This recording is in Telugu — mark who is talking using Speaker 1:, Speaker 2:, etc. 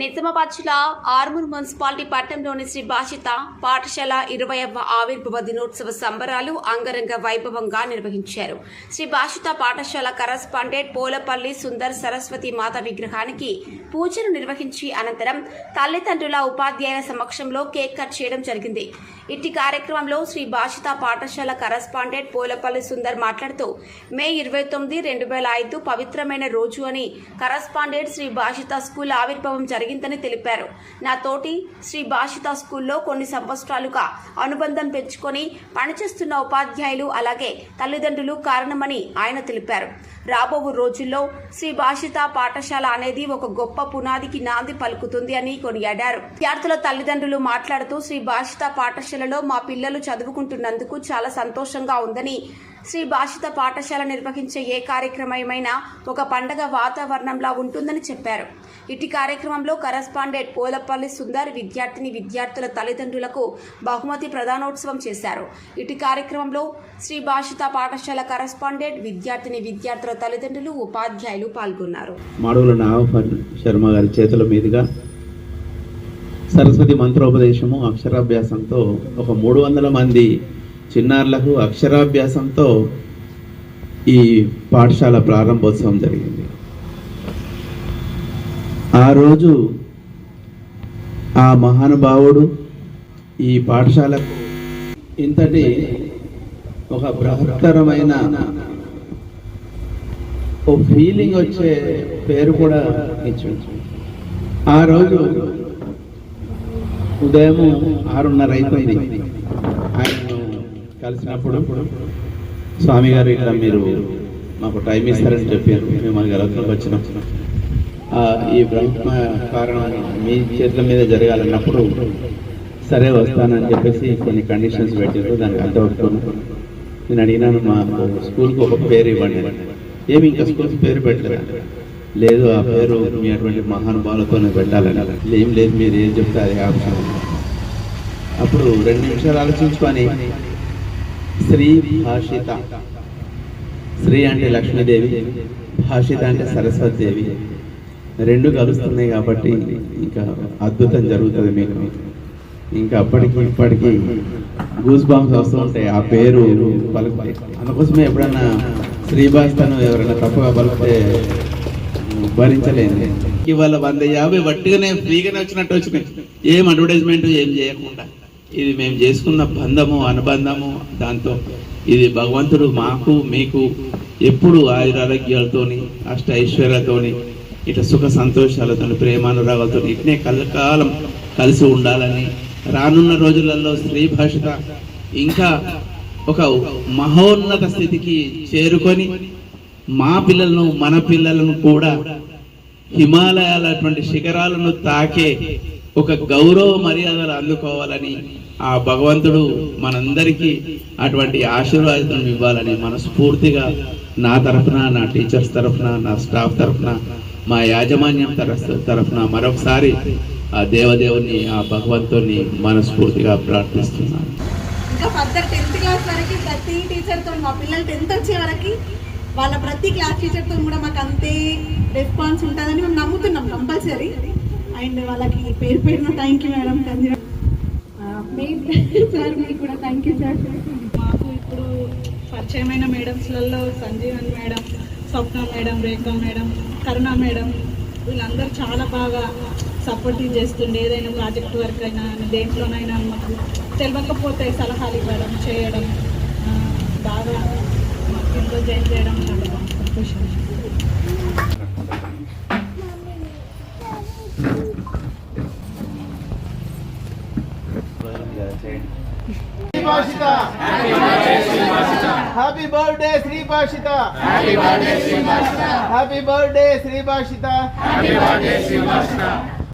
Speaker 1: నిజామాబాద్ జిల్లా ఆర్మూర్ మున్సిపాలిటీ పట్టణంలోని శ్రీ భాషిత పాఠశాల ఇరవైవ ఆవిర్భవ దినోత్సవ సంబరాలు అంగరంగ వైభవంగా నిర్వహించారు. శ్రీ భాషిత పాఠశాల కరస్పాండెంట్ పోలపల్లి సుందర్ సరస్వతి మాత విగ్రహానికి పూజలు నిర్వహించి అనంతరం తల్లిదండ్రుల ఉపాధ్యాయుల సమక్షంలో కేక్ కట్ చేయడం జరిగింది. ఇట్టి కార్యక్రమంలో శ్రీ భాషిత పాఠశాల కరస్పాండెంట్ పోలపల్లి సుందర్ మాట్లాడుతూ మే ఇరవై తొమ్మిది రెండు వేల ఐదు పవిత్రమైన రోజు అని కరస్పాండెంట్ శ్రీ భాషిత స్కూల్ ఆవిర్భావం జరిగిందని తెలిపారు. నా తోటి శ్రీ భాషిత స్కూల్లో కొన్ని సంవత్సరాలుగా అనుబంధం పెంచుకొని పనిచేస్తున్న ఉపాధ్యాయులు అలాగే తల్లిదండ్రులు కారణమని ఆయన తెలిపారు. రాబో రోజుల్లో శ్రీ భాషిత పాఠశాల అనేది ఒక గొప్ప పునాదికి నాంది పలుకుతుంది అని కొనియాడారు. విద్యార్థుల తల్లిదండ్రులు మాట్లాడుతూ శ్రీ భాషిత పాఠశాలలో మా పిల్లలు చదువుకుంటున్నందుకు చాలా సంతోషంగా ఉందని శ్రీ భాషిత పాఠశాల నిర్వహించే ఏ కార్యక్రమమైనా ఒక పండగ వాతావరణంలా ఉంటుందని చెప్పారు. ఇటు కార్యక్రమంలో కరస్పాండెంట్ పోలపల్లి సుందర్ విద్యార్థిని విద్యార్థుల తల్లిదండ్రులకు బహుమతి ప్రధానోత్సవం చేశారు. ఇటు కార్యక్రమంలో శ్రీ భాషిత పాఠశాల కరస్పాండెంట్ విద్యార్థిని విద్యార్థుల తల్లిదండ్రులు ఉపాధ్యాయులు పాల్గొన్నారు.
Speaker 2: మాడుగుల శర్మ గారి చేతుల మీదుగా సరస్వతి మంత్రోపదేశము అక్షరాభ్యాసంతో ఒక మూడు వందల మంది చిన్నారులకు అక్షరాభ్యాసంతో ఈ పాఠశాల ప్రారంభోత్సవం జరిగింది. ఆ రోజు ఆ మహానుభావుడు ఈ పాఠశాలకు ఇంతటి ఒక బృహత్తరమైన ఓ ఫీలింగ్ వచ్చే పేరు కూడా ఇచ్చింది ఆ రోజు ఉదయం ఆరున్నర అయిపోయింది. ఆయన కలిసినప్పుడు స్వామి గారు ఇట్లా మీరు మాకు టైం ఇస్తారని చెప్పారు. మేము మన గలత్లోకి వచ్చినాం ఈ బ్రహ్మ కారణాన్ని మీ చేతుల మీద జరగాలన్నప్పుడు సరే వస్తానని చెప్పేసి కొన్ని కండిషన్స్ పెట్టారు. దానికి అంత ఒప్పుకున్నాను నేను అడిగినాను మా స్కూల్కి ఒక పేరు ఇవ్వండి ఏమి ఇంకా స్కూల్కి పేరు పెట్టలేదు? లేదు ఆ పేరు మీ అటువంటి మహానుభావులతోనే పెట్టాలని. ఏం లేదు మీరు ఏం చెప్తే అది ఆప్షన్. అప్పుడు రెండు నిమిషాలు ఆలోచించుకొని శ్రీ భాషిత. శ్రీ అంటే లక్ష్మీదేవి భాషిత అంటే సరస్వతి దేవి రెండు కలుస్తున్నాయి కాబట్టి ఇంకా అద్భుతం జరుగుతుంది మీకు. ఇంకా అప్పటికి ఇప్పటికి గూస్ బాంబ్స్ వస్తూ ఉంటాయి. ఆ పేరు పలుకుతాయి. అందుకోసమే ఎప్పుడన్నా శ్రీభాస్తను ఎవరైనా తప్పుగా పలికితే భరించలేదు ఇవాళ వంద యాభై వట్టిగానే ఫ్రీగానే వచ్చినట్టు వచ్చినాయి. ఏం అడ్వర్టైజ్మెంట్ ఏం చేయకుండా. ఇది మేము చేసుకున్న బంధము అనుబంధము దాంతో ఇది భగవంతుడు మాకు మీకు ఎప్పుడు ఆయురారోగ్యాలతోని అష్ట ఐశ్వర్యాలతోని ఇట్లా సుఖ సంతోషాలతో ప్రేమానురాగాలతో ఇట్నే కలకాలం కలిసి ఉండాలని రానున్న రోజులలో స్త్రీ భాషత ఇంకా ఒక మహోన్నత స్థితికి చేరుకొని మా పిల్లలను మన పిల్లలను కూడా హిమాలయాల అటువంటి శిఖరాలను తాకే ఒక గౌరవ మర్యాదలు అందుకోవాలని ఆ భగవంతుడు మనందరికీ అటువంటి ఆశీర్వాదం ఇవ్వాలని మనస్ఫూర్తిగా నా తరఫున నా టీచర్స్ తరఫున నా స్టాఫ్ తరఫున మా యాజమాన్యం తరఫున మరొకసారి ఆ దేవదేవుని ఆ భగవంతుని మనస్ఫూర్తిగా ప్రార్థిస్తున్నాను.
Speaker 3: ఇంకా ఫర్దర్ టెన్త్ క్లాస్ వరకు ప్రతి టీచర్తో మా పిల్లలు టెన్త్ వచ్చే వరకు వాళ్ళ ప్రతి క్లాస్ టీచర్తో కూడా మాకు అంతే రెస్పాన్స్ ఉంటుందని మేము నమ్ముతున్నాం కంపల్సరీ అండ్ వాళ్ళకి పేరు పేరున థ్యాంక్ యూ మేడం
Speaker 4: సార్ మీకు కూడా థ్యాంక్ యూ సార్
Speaker 3: మాకు ఇప్పుడు పరిచయమైన మేడమ్స్లలో Sanjeevan madam Swapna madam Rekha madam Karuna madam వీళ్ళందరూ చాలా బాగా సపోర్టివ్ చేస్తుండే. ఏదైనా ప్రాజెక్ట్ వర్క్ అయినా దేంట్లోనైనా మాకు తెలియకపోతే సలహాలు ఇవ్వడం చేయడం బాగా మాకు ఇంట్లో జాయిన్ చేయడం చాలా బాగా సంతోషం.
Speaker 5: Happy birthday Shri Bhashita happy birthday Shri Bhashita